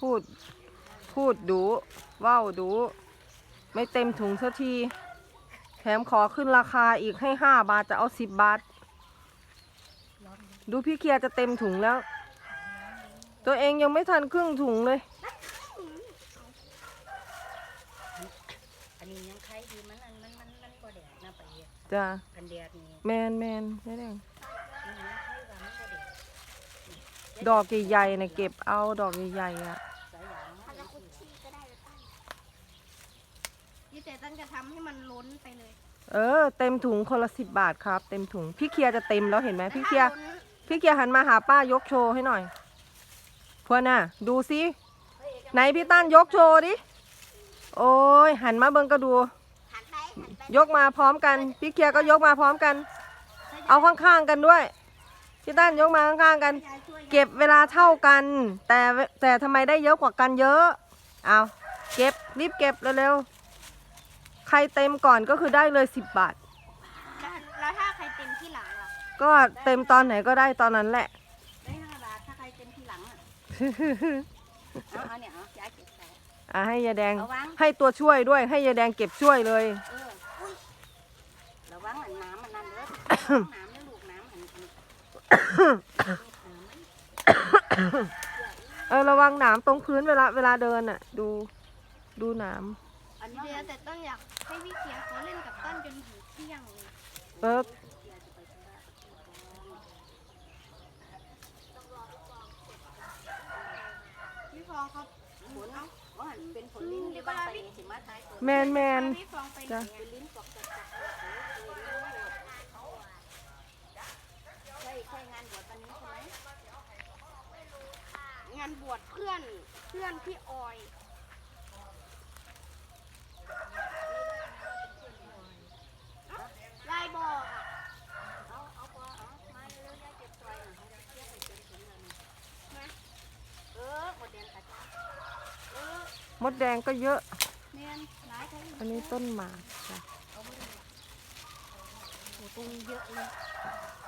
พูด พูดดูว่าวดู ไม่เต็มถุงสักที แถมขอขึ้นราคาอีกให้ห้าบาทจะเอาสิบบาท ดูพี่เคียร์จะเต็มถุงแล้ว ตัวเองยังไม่ทันครึ่งถุงเลย อันนี้ยังใครดีมันอันมันมันมันบ่แดดนะไปอะจ้ากันแดดนี่แมนแมนไม่ได้มันยังใครว่ามันบ่แดดดอกใหญ่ๆนะเก็บเอาดอกใหญ่ๆอะ สายยาง ทำแล้วคุชชี่ก็ได้แล้วตั้ง ยี่แต่ตั้งจะทำให้มันล้นไปเลยเออ เต็มถุงคนละสิบบาทครับ เต็มถุงพี่เคียร์จะเต็มแล้วเห็นไหมพี่เคียร์ถ้าล้นพี่เคียร์หันมาหาป้ายกโชว์ให้หน่อยพวกน่ะ ดูสิไหนพี่ตั้นยกโชว์ดิโอ้ยหันมาเบิ่งก็ดู หันไปหันไปยกมาพร้อมกัน พี่เคียร์ก็ยกมาพร้อมกัน เอาข้างๆกันด้วยพี่ตั้นยกมาข้างๆกันยายช่วยเก็บเวลาเท่ากัน แต่แต่ทำไมได้เยอะกว่ากันเยอะ เอาเก็บรีบเก็บเร็วๆ ใครเต็มก่อนก็คือได้เลยสิบบาท แล้วแล้วถ้าใครเต็มที่หลังล่ะก็เต็มตอนไหนก็ได้ตอนนั้นแหละ ได้ห้าบาทถ้าใครเต็มทีหลังอะเอาเอาเนี่ยเอายายเก็บใส่อะให้ยายแดง ระวัง ให้ตัวช่วยด้วยให้ยายแดงเก็บช่วยเลย เอออุ้ยระวังอันน้ำมันนั่นเด้อน้ำเนี่ยลูกน้ำอันนี้เออระวังหนามตรงพื้นเวลาเวลาเดินอะ ดูดูหนาม อันนี้เดี๋ยวแต่ต้องอยากให้พี่เขียร์เขาเล่นกับต้นจนถึงเที่ยงเลยเปิ๊บพี่ฟองเขาผลว่าเป็นผลลิ้นหรือว่าไปสิมาท้ายตัวแมนแมนพี่ฟองไปไหนจ้ะอะเป็นลิ้นปอกจัดจัดใช่ใช่งานบวชวันนี้ใช่ไหมงานบวชเพื่อนเพื่อนพี่ออยยายบอกอะ เอาเอาพอเอามาเร็วๆยายเก็บซอยหน่อยให้เทียบไปเป็นถุงเลยนะเออหมดแดงกระจายเออ ม ดแดงก็เยอะเนียนหลายทั้งอันนี้ต้นหมากจ้ะโอ้ตรงเยอะเลย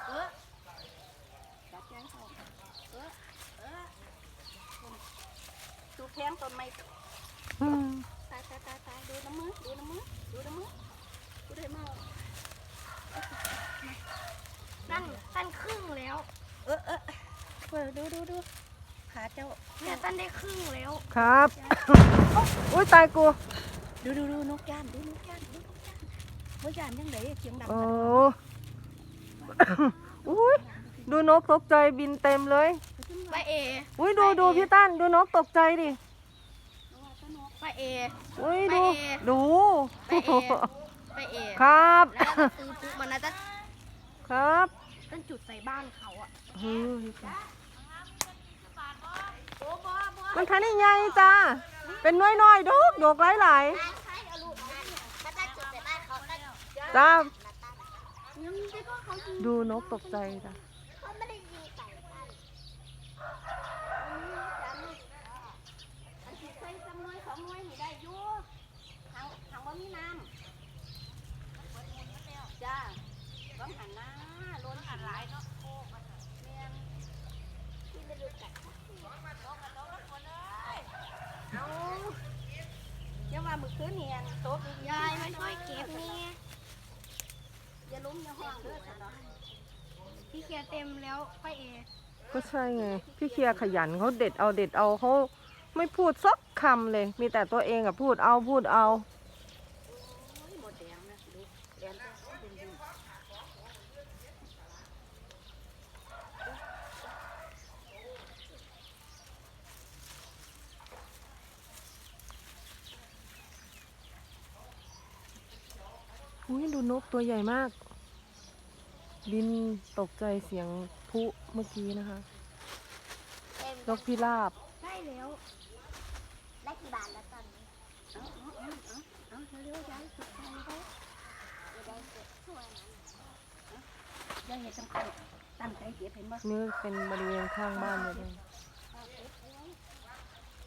เออจัดแจงของเออเออดูแพงต้นไม้อืมตายตายตายตายดูน้ำมือดูน้ำมือดูน้ำมือดูได้มั้งตั้นตั้นครึ่งแล้ว เออเออเออดูดูดูขาเจ้าเนี่ยตั้นได้ครึ่งแล้ว ครับ อุ้ยตายกูดูดูดูนกย่านดูนกย่านดูนกย่านนกย่านยังไงเสียงดังโอ้อุ้ยดูนกตกใจบินเต็มเลยไปเออุ้ยดูดูพี่ตั้นดูนกตกใจดิไปเออุ้ยไปดูเอดูไปเอไปเอครับแล้วก็ซื้อปุ๊บมันน่าจะครับตั้นจุดใส่บ้านเขาอะเฮ้ย มันทันได้ไงจ้า เป็นน้อยๆดกดกหลายๆจ้ายไม่ก็เขาดูนกตกใจจ้ะเขาไม่ได้ยิงไก่ตั้นอันที่เคยจำนวยสองหน่วยให้ได้อยู่ทางทางว่ามีน้ำจ้าต้องหันหน้าล้นหันหลายเนาะโคกมันน่ะแม่น ที่ไม่รู้ไก่ เอาเดี๋ย ว่ามือคืนเนียนโต๊ะยายมาช่วยเก็บเนี่ยอย่าล้มอย่าห้องเด้อจ้ะเนะพี่เคียร์เต็มแล้วไปเอก็ใช่ไง พี่เคลียร์ขยันเขาเด็ดเอาเด็ดเอาเขาไม่พูดสักคำเลย มีแต่ตัวเองอะพูดเอาพูดเอา โอ้ยหมดแดงนะดูแดงแต่เขาเป็นอยู่ อุ้ยดูนกตัวใหญ่มาก บินตกใจเสียงพลุเมื่อกี้นะคะเต็มนกพิราบ ได้แล้ว ได้กี่บาทแล้วตอนนี้เอาเอาเอาเอาเอาเร็วๆยายสุดท้ายแล้วจะได้เก็บถ้วยยายเห็นตั้งแต่ตั้งใจเก็บเห็นบ่นี่เป็นบริเวณข้างบ้านเลยนะเอาเก็บเอาไว้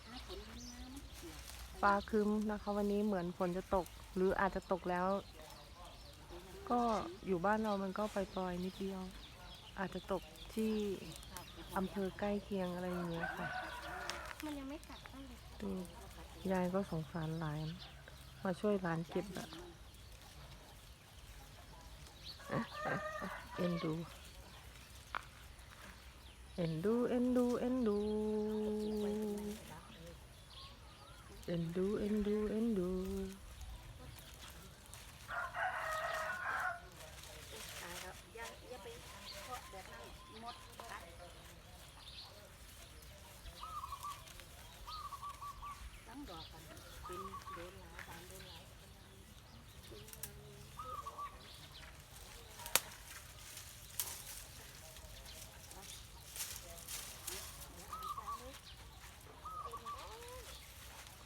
หาผลมันน้ำฟ้าครึ้มนะคะ วันนี้เหมือนฝนจะตก หรืออาจจะตกแล้ว ก็อยู่บ้านเรามันก็ปล่อยๆนิดเดียว อาจจะตกที่อำเภอใกล้เคียงอะไรอย่างเงี้ยค่ะมันยังไม่กัดตั้งยายก็สงสารหลานมาช่วยหลานเก็บอะเอ็นดู เอ็นดู เอ็นดู เอ็นดู เอ็นดู เอ็นดู เอ็นดู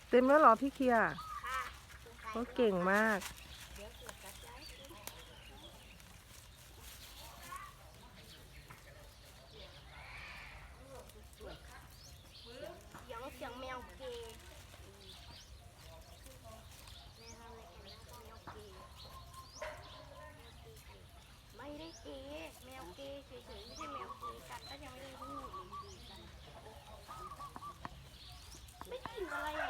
เต็มแล้วเหรอพี่เคียร์เขาเก่งมากไม่ได้เกย์แมวเกย์เฉยๆไม่ใช่แมวเกย์กันก็ยังไม่ได้พูดไม่ได้กินอะไร